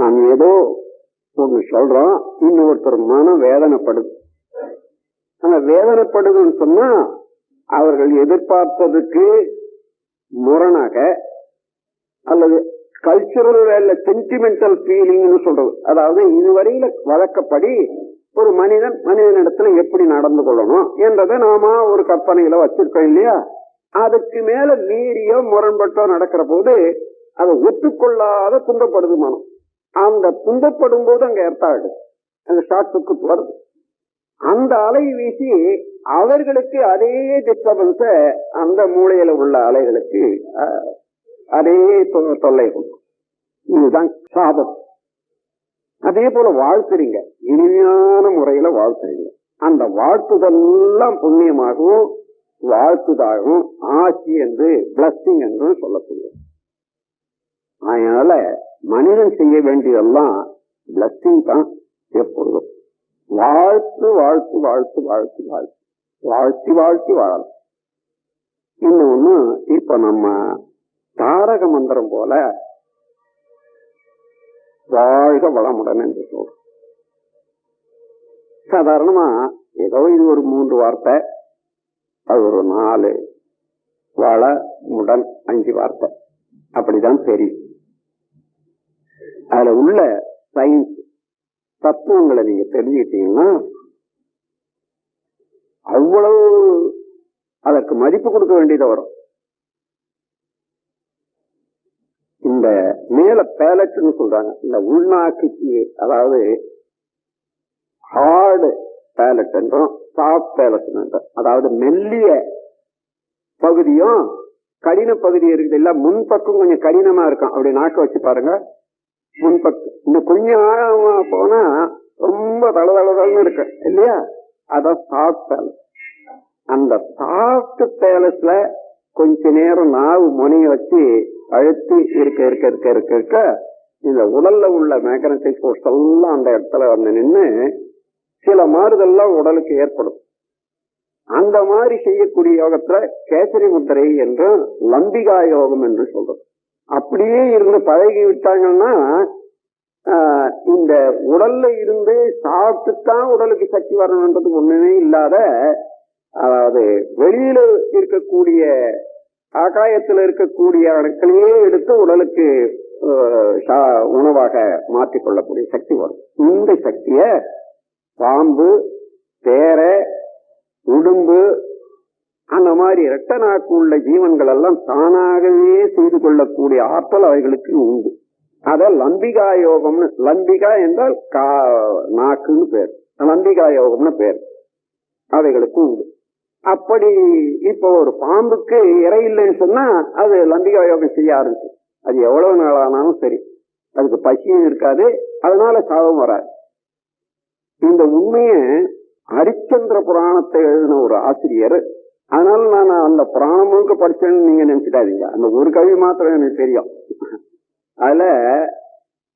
நாம் ஏதோ ஒன்று சொல்றோம் இன்னொருத்தர் மனம் வேதனைப்படுது. அந்த வேதனைப்படுதுன்னு சொன்னா அவர்கள் எதிர்பார்ப்பதுக்கு முரணாக அல்லது கல்ச்சுரல் வேலை சென்டிமெண்டல் ஃபீலிங்னு சொல்றது. அதாவது இதுவரையில வழக்கப்படி ஒரு மனிதன் மனிதனிடத்துல எப்படி நடந்து கொள்ளணும் என்றதை நாம ஒரு கற்பனையில வச்சிருக்கோம் இல்லையா? அதுக்கு மேல மீறியோ முரண்பட்டோ நடக்கிற போது அதை ஒத்துக்கொள்ளாத துன்பப்படுது மனம். அந்த துன்பப்படும் போது அங்க ஏற்பாடு அந்த ஷாட்ஸுக்கு வருது. அந்த அலை வீசி அவர்களுக்கு அதே டிஸ்டர்பன்ஸ அந்த மூளையில உள்ள அலைகளுக்கு அதே தொ- தொல்லை கொடுக்கும். இதுதான் சாபம். அதே போல வாழ்த்துறீங்க. இனிமையான முறையில வாழ்த்துறீங்க. அந்த வாழ்த்துதெல்லாம் புண்ணியமாகவும் வாழ்த்துதாகவும் ஆட்சி என்று பிளஸ்டிங் என்று சொல்லக்கூடிய அதனால மனிதன் செய்ய வேண்டியதெல்லாம் பிளஸ்ஸிங் தான் எப்பொழுதும் வாழ்த்து வாழ்த்து வாழ்த்து வாழ்த்து வாழ்த்து. வாழ்த்தி வாழ்த்தி வாழலாம். இன்னொன்னு இப்ப நம்ம தாரக மந்திரம் போல வாழ்க வளமுடன் என்று சொல்றோம். சாதாரணமா ஏதோ இது ஒரு மூன்று வார்த்தை அது ஒரு நாலு வள முடன் அஞ்சு வார்த்தை. அப்படிதான் தெரியும். அதுல உள்ள சயின்ஸ் தத்துவங்களை நீங்க தெரிஞ்சுக்கிட்டீங்கன்னா அவ்வளவு அதற்கு மதிப்பு கொடுக்க வேண்டியது வரும். இந்த மேல பேலட்னு சொல்றாங்க. இந்த உள்நாக்குக்கு அதாவது ஹார்டு பேலட் என்றும் சாஃப்ட் பேலட் என்றும் அதாவது மெல்லிய பகுதியும் கடின பகுதி இருக்குது இல்ல முன்பக்கம் கொஞ்சம் கடினமா இருக்கும். அப்படி நாக்க வச்சு பாருங்க. முன்பக்கு. இன்னும் கொஞ்சம் ஆழமா போனா ரொம்ப தளதளதள்னு இருக்கு. இல்லையா? அத சாஃப்ட் பேலஸ் அந்த சாஃப்ட் பேலஸ்ல கொஞ்ச நேரம் நாவு முனைய வச்சு அழுத்தி இருக்க இருக்க இருக்க இருக்க இருக்க இந்த உடல்ல உள்ள மேக்னட்டிக் ஃபோர்ஸ் எல்லாம் அந்த இடத்துல வந்து நின்று சில மாறுதல்லாம் உடலுக்கு ஏற்படும். அந்த மாதிரி செய்யக்கூடிய யோகத்துல கேசரி முத்திரை என்றும் லம்பிகா யோகம் என்று சொல்றது அப்படியே இருந்து பழகி விட்டாங்கன்னா இந்த உடல்ல இருந்து சாப்பிட்டுத்தான் உடலுக்கு சக்தி வரணுன்றது ஒண்ணுமே இல்லாத அதாவது வெளியில இருக்கக்கூடிய ஆகாயத்துல இருக்கக்கூடிய அணுக்களையே எடுத்து உடலுக்கு சா- உணவாக மாற்றிக்கொள்ளக்கூடிய சக்தி வரும். இந்த சக்திய பாம்பு தேரை உடும்பு அந்த மாதிரி இரட்ட நாக்கு உள்ள ஜீவன்கள் எல்லாம் தானாகவே செய்து கொள்ளக்கூடிய ஆற்றல் அவைகளுக்கு உண்டு. அத லம்பிகா யோகம்னு லம்பிகா என்றால் கா நாக்குன்னு பேர். லம்பிகா யோகம்னு பேர். அவைகளுக்கு உண்டு. அப்படி இப்போ ஒரு பாம்புக்கு இறை இல்லைன்னு சொன்னா அது லம்பிகா யோகம் செய்ய ஆரம்பிச்சு அது எவ்வளவு நாள் ஆனாலும் சரி. அதுக்கு பசியும் இருக்காது. அதனால சாபம் வராது. இந்த உண்மையை ஹரிச்சந்திர புராணத்தை எழுதின ஒரு ஆசிரியர் அதனால நான் அந்த புராணம் முழுக்க படிச்சேன்னு நீங்க நினைச்சிட்டாதீங்க அந்த ஒரு கவி மாத்திரம் எனக்கு தெரியும். அதுல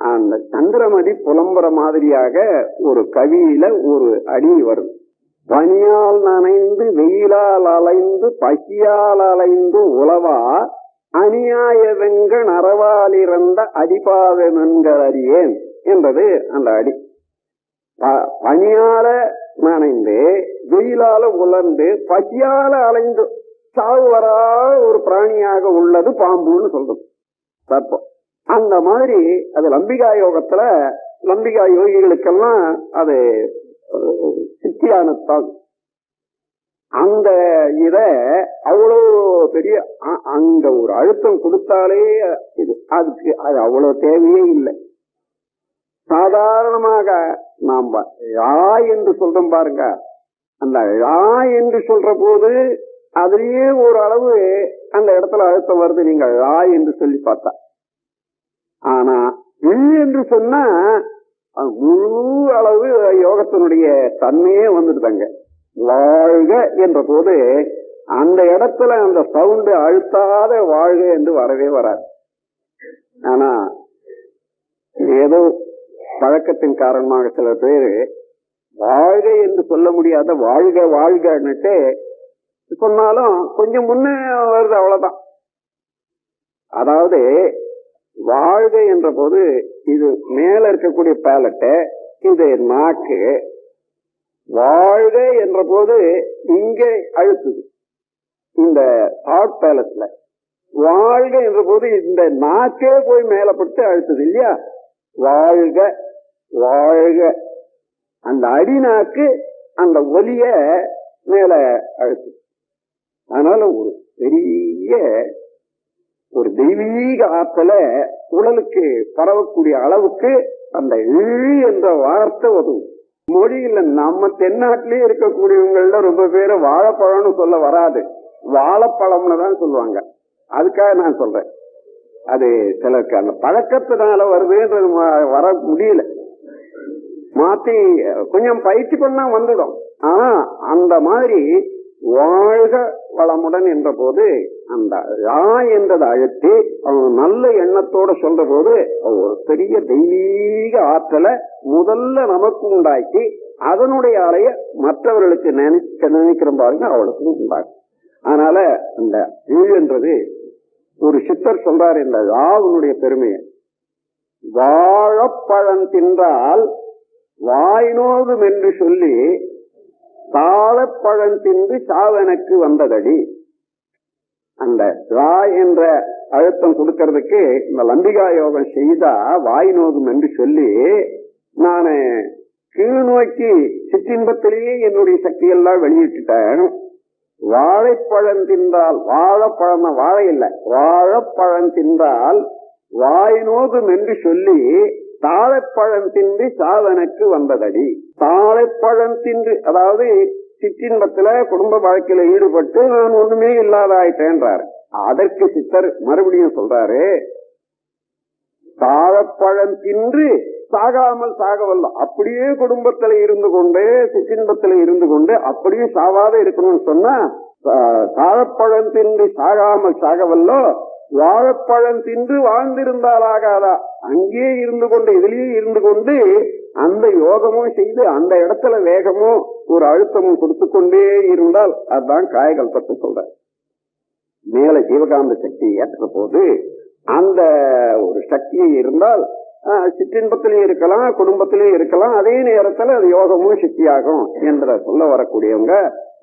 அந்த சந்திரமதி புலம்புற மாதிரியாக ஒரு கவியில ஒரு அடி வருது பனியால் நனைந்து வெயிலால் அலைந்து பசியால் அலைந்து உழவா அநியாய வெங்க நரவாலிறந்த அடிபாவமென்களறியேன் என்பது அந்த அடி. பனியால நனைந்து வெயிலால உலர்ந்து பசியால அலைந்து சாவு வராத ஒரு பிராணியாக உள்ளது பாம்புன்னு சொல்றது சர்ப்பம் அந்த மாதிரி அது லம்பிகா யோகத்துல லம்பிகா யோகிகளுக்கெல்லாம் அது சித்தியானத்தான். அந்த இத அவ்வளோ பெரிய அ- அங்க ஒரு அழுத்தம் கொடுத்தாலே இது அதுக்கு அது அவ்வளவு தேவையே இல்லை. சாதாரணமாக நாம் யா என்று சொல்றோம் பாருங்க. அந்த யா என்று சொல்ற போது அதுலயே ஒரு அளவு அந்த இடத்துல அழுத்தம் வருது. நீங்க யா என்று சொல்லி பார்த்தா. ஆனா இல் என்று சொன்னா முழு அளவு யோகத்தினுடைய தன்மையே வந்துடுதாங்க. வாழ்க என்ற போது அந்த இடத்துல அந்த சவுண்டு அழுத்தாத வாழ்க என்று வரவே வராது. ஆனா ஏதோ பழக்கத்தின் காரணமாக சில பேர் வாழ்க என்று சொல்ல முடியாத வாழ்க வாழ்கன்னுட்டு சொன்னாலும் கொஞ்சம் முன்னே வருது அவ்வளவுதான். அதாவது வாழ்க என்ற போது இது மேல இருக்கக்கூடிய பேலட்டு இது நாக்கு. வாழ்க என்ற போது இங்கே அழுத்துது. இந்த தாட் பேலஸ்ல வாழ்க என்ற போது இந்த நாக்கே போய் மேலப்பட்டு அழுத்துது இல்லையா? வாழ்க வாழ்க. அந்த அடிநாக்கு அந்த ஒலிய மேல அழுத்து. அதனால ஒரு பெரிய ஒரு தெய்வீக ஆற்றல உடலுக்கு பரவக்கூடிய அளவுக்கு அந்த இழி என்ற வார்த்தை உதவும் மொழியில நம்ம தென்னாட்டிலேயே இருக்கக்கூடியவங்கள ரொம்ப பேரை வாழைப்பழம்னு சொல்ல வராது. வாழைப்பழம்னு தான் சொல்லுவாங்க. அதுக்காக நான் சொல்றேன். அது சிலருக்கு அந்த பழக்கத்தினால வருதுன்றது வர முடியல. மாத்தி கொஞ்சம் பயிற்சி பண்ணா வந்துடும். ஆனா அந்த மாதிரி வாழ்க வளமுடன் என்ற போது அந்த யா என்றதை அழுத்தி அவங்க நல்ல எண்ணத்தோட சொல்ற போது ஒரு பெரிய தெய்வீக ஆற்றலை முதல்ல நமக்கு உண்டாக்கி அதனுடைய அலைய மற்றவர்களுக்கு நினைக்க நினைக்கிற பாருங்க அவளுக்கும் உண்டாகும் அதனால அந்த ஈழ்ன்றது ஒரு சித்தர் சொல்றார் இந்த அவனுடைய பெருமையை. வாழப்பழம் தின்றால் வாய்நோதும் என்று சொல்லி தாழப்பழம் தின்று சாவனுக்கு வந்ததடி. அந்த ரா என்ற அழுத்தம் கொடுக்கறதுக்கு இந்த லம்பிகா யோகம் செய்தா வாய் நோகும் என்று சொல்லி நான் கீழ் நோக்கி சிற்றின்பத்திலேயே என்னுடைய சக்தியெல்லாம் வெளியிட்டுட்டேன். வாழைப்பழம் தின்றால் வாழைப்பழம் வாழை இல்லை. வாழைப்பழம் தின்றால் வாய் நோகும் என்று சொல்லி தாழைப்பழம் தின்று சாதனுக்கு வந்ததடி. தாழைப்பழம் தின்று அதாவது சிற்றின்பத்துல குடும்ப வாழ்க்கையில ஈடுபட்டு நான் ஒண்ணுமே இல்லாதாயிட்டேன்றார். அதற்கு சித்தர் மறுபடியும் சொல்றாரு தாழப்பழம் தின்று சாகாமல் சாகவல்ல. அப்படியே குடும்பத்துல இருந்து கொண்டே சிற்றின்பத்துல இருந்து கொண்டு அப்படியே சாவாத இருக்கணும்னு சொன்னா ஆஹ், தாழப்பழம் தின்று சாகாமல் சாகவல்லோ? வாழைப்பழம் தின்று வாழ்ந்திருந்தால் ஆகாதா? அங்கேயே இருந்து கொண்டு இதுலயே இருந்து கொண்டு அந்த யோகமும் செய்து அந்த இடத்துல வேகமும் ஒரு அழுத்தமும் கொடுத்து கொண்டே இருந்தால் அதுதான் காயகல்பத்தை சொல்ற மேல ஜீவகாந்த சக்தி ஏற்ற போது அந்த ஒரு சக்தியை இருந்தால் சிற்றின்பத்திலையும் இருக்கலாம் குடும்பத்திலையும் இருக்கலாம். அதே நேரத்துல அது யோகமும் சக்தியாகும் என்ற சொல்ல வரக்கூடியவங்க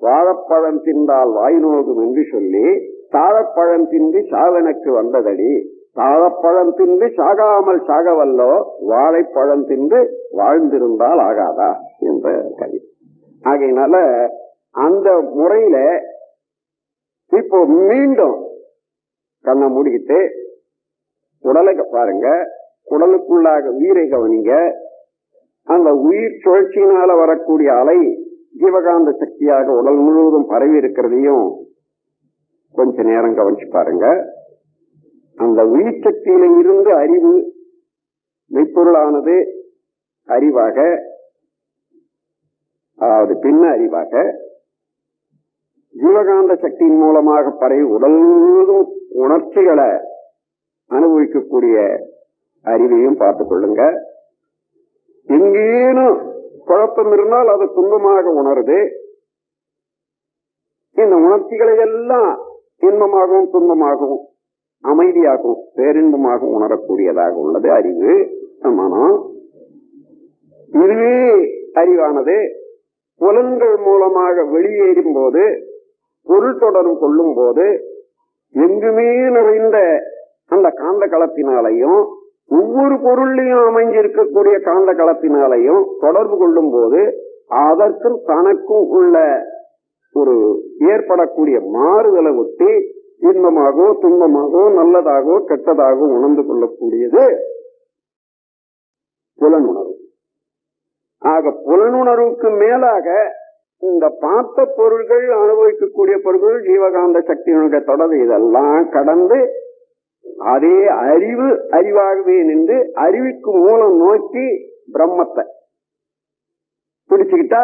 வாழைப்பழம் தின்றால் வாய் நோகும் என்று சொல்லி தாழப்பழம் தின்றி சாவனுக்கு வந்ததடி தாழப்பழம் தின்று சாகாமல் சாகவல்லோ வாழைப்பழம் தின்று வாழ்ந்திருந்தால் ஆகாதா என்ற கவி. ஆகையினால அந்த முறையில இப்போ மீண்டும் கண்ணை மூடிக்கிட்டு உடலை பாருங்க உடலுக்குள்ளாக உயிரை கவனிங்க. அந்த உயிர் சுழற்சியினால வரக்கூடிய அலை ஜீவகாந்த சக்தியாக உடல் முழுவதும் பரவி இருக்கிறதையும் கொஞ்ச நேரம் கவனிச்சு பாருங்க. அந்த உயிர் சக்தியில இருந்து அறிவு மெய்ப்பொருளானது அறிவாக அதாவது பின்ன அறிவாக ஜீவகாந்த சக்தியின் மூலமாக பரவி உடல் முழுவதும் உணர்ச்சிகளை அனுபவிக்கக்கூடிய அறிவையும் பார்த்துக் கொள்ளுங்க. எங்கேனும் குழப்பம் இருந்தால் அது துன்பமாக உணருது. இந்த உணர்ச்சிகளை எல்லாம் இன்பமாகவும் துன்பமாகவும் அமைதியாகவும் பேரின்பமாகவும் உணரக்கூடியதாக உள்ளது அறிவு. மனம் இதுவே அறிவானது. புலன்கள் மூலமாக வெளியேறும் போது பொருள் தொடரும் கொள்ளும் போது எங்குமே நிறைந்த அந்த காந்த களத்தினாலையும் ஒவ்வொரு பொருளையும் அமைஞ்சிருக்கக்கூடிய காந்த களத்தினாலையும் தொடர்பு கொள்ளும் போது அதற்கும் தனக்கும் உள்ள ஒரு ஏற்படக்கூடிய மாறுதலை ஒட்டி இன்பமாகவோ துன்பமாகவோ நல்லதாகவோ கெட்டதாகவோ உணர்ந்து கொள்ளக்கூடியது புலனுணர்வு. ஆக புலனுணர்வுக்கு மேலாக இந்த பார்த்த பொருள்கள் அனுபவிக்கக்கூடிய பொருள்கள் ஜீவகாந்த சக்தியினுடைய தொடர்பு இதெல்லாம் கடந்து அதே அறிவு அறிவாகவே நின்று அறிவுக்கு மூலம் நோக்கி பிரம்மத்தை. பிடிச்சுக்கிட்டா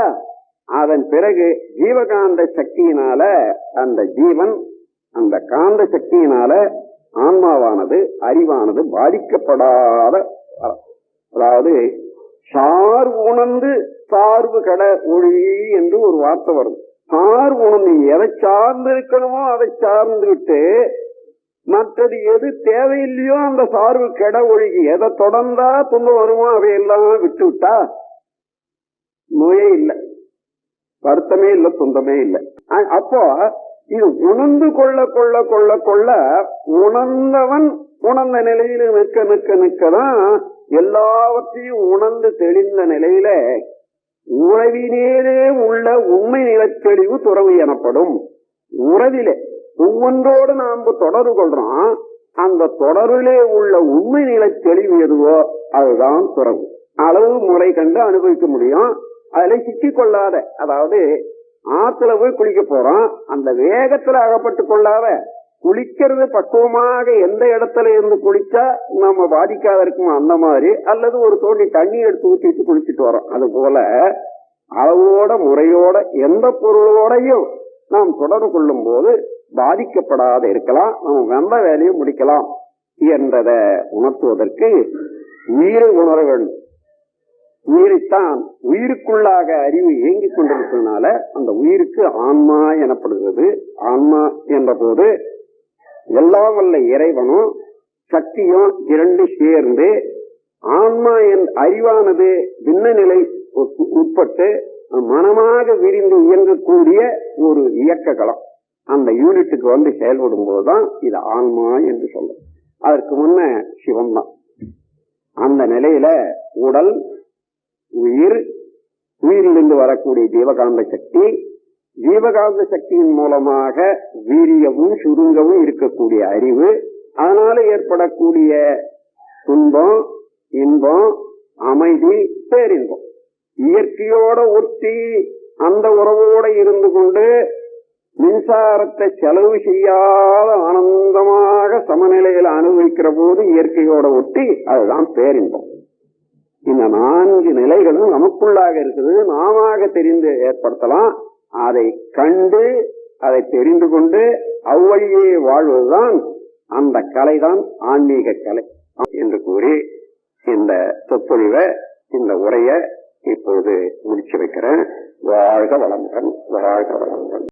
அதன் பிறகு ஜீவகாந்த சக்தியினால அந்த ஜீவன் அந்த காந்த சக்தியினால ஆன்மாவானது அறிவானது பாதிக்கப்படாத அதாவது சார் உணர்ந்து சார்பு கடை ஒளி என்று ஒரு வார்த்தை வரும். சார் உணர்ந்து எதை சார்ந்து இருக்கணுமோ அதை சார்ந்து விட்டு மற்றது எது தேவையில்லையோ அந்த சார்பு கெட ஒழுகி எதை தொடர்ந்தா துன்பம் வருமோ அவையெல்லாம் விட்டு விட்டா நோயே இல்லை. வருத்தமே இல்லை துன்பமே இல்லை. அ- அப்போ இது உணர்ந்து கொள்ள கொள்ள கொள்ள கொள்ள உணர்ந்தவன் உணர்ந்த நிலையில நிற்க நிற்க நிற்கதான் எல்லாவற்றையும் உணர்ந்து தெளிந்த நிலையில உறவினேலே உள்ள உண்மை நிலத்தெளிவு துறவு எனப்படும். உறவிலே ஒவ்வொன்றோடு நாம் தொடர்பு கொள்றோம். அந்த தொடரிலே உள்ள உண்மை நிலை தெளிவு எதுவோ அதுதான் துறவு அளவு முறை கண்டு அனுபவிக்க முடியும். அதுல சிக்கிக் கொள்ளாத அதாவது ஆத்துல போய் குளிக்க போறோம். அந்த வேகத்துல அகப்பட்டு கொள்ளாத குளிக்கிறது பக்குவமாக எந்த இடத்துல இருந்து குளிச்சா நம்ம பாதிக்காத இருக்குமோ அந்த மாதிரி அல்லது ஒரு தோண்டி தண்ணி எடுத்து ஊற்றிட்டு குளிச்சுட்டு வரோம். அது போல அளவோட முறையோட எந்த பொருளோடையும் நாம் தொடர்பு கொள்ளும் போது பாதிக்கப்படாத இருக்கலாம் நம்ம வெம்ப வேலையை முடிக்கலாம் என்றதை உணர்த்துவதற்கு உயிரை உணர வேண்டும். உயிரைத்தான் உயிருக்குள்ளாக அறிவு இயங்கிக் கொண்டிருக்கிறதுனால அந்த உயிருக்கு ஆன்மா எனப்படுகிறது. ஆன்மா என்ற போது எல்லாம் வல்ல இறைவனும் சக்தியும் இரண்டு சேர்ந்து ஆன்மா என் அறிவானது பின்ன நிலை உட்பட்டு மனமாக விரிந்து இயங்கக்கூடிய ஒரு இயக்க களம் அந்த யூனிட்டுக்கு வந்து செயல்படும் போதுதான் இது ஆன்மா என்று சொல்லும் அதற்கு முன்ன சிவம் தான். அந்த நிலையில உடல் உயிர் உயிரிலிருந்து வரக்கூடிய ஜீவகாந்த சக்தி ஜீவகாந்த சக்தியின் மூலமாக வீரியமும் சுருங்கவும் இருக்கக்கூடிய அறிவு அதனால ஏற்படக்கூடிய துன்பம் இன்பம் அமைதி பேரின்பம். இயற்கையோட ஒட்டி அந்த உறவோட இருந்து கொண்டு மின்சாரத்தை செலவு செய்யாத ஆனந்தமாக சமநிலையில் அனுபவிக்கிற போது இயற்கையோட ஒட்டி அதுதான் பேரின்பம். இந்த நான்கு நிலைகளும் நமக்குள்ளாக இருக்குது. நாம தெரிந்து ஏற்படுத்தலாம். அதை கண்டு அதை தெரிந்து கொண்டு அவ்வழியே வாழ்வதுதான் அந்த கலைதான் ஆன்மீக கலை என்று கூறி இந்த சொற்பொழிவை இந்த உரையை இப்போது முடிச்சு வைக்கிறேன். வாழ்க வளமுடன் வாழ்க வளமுடன்.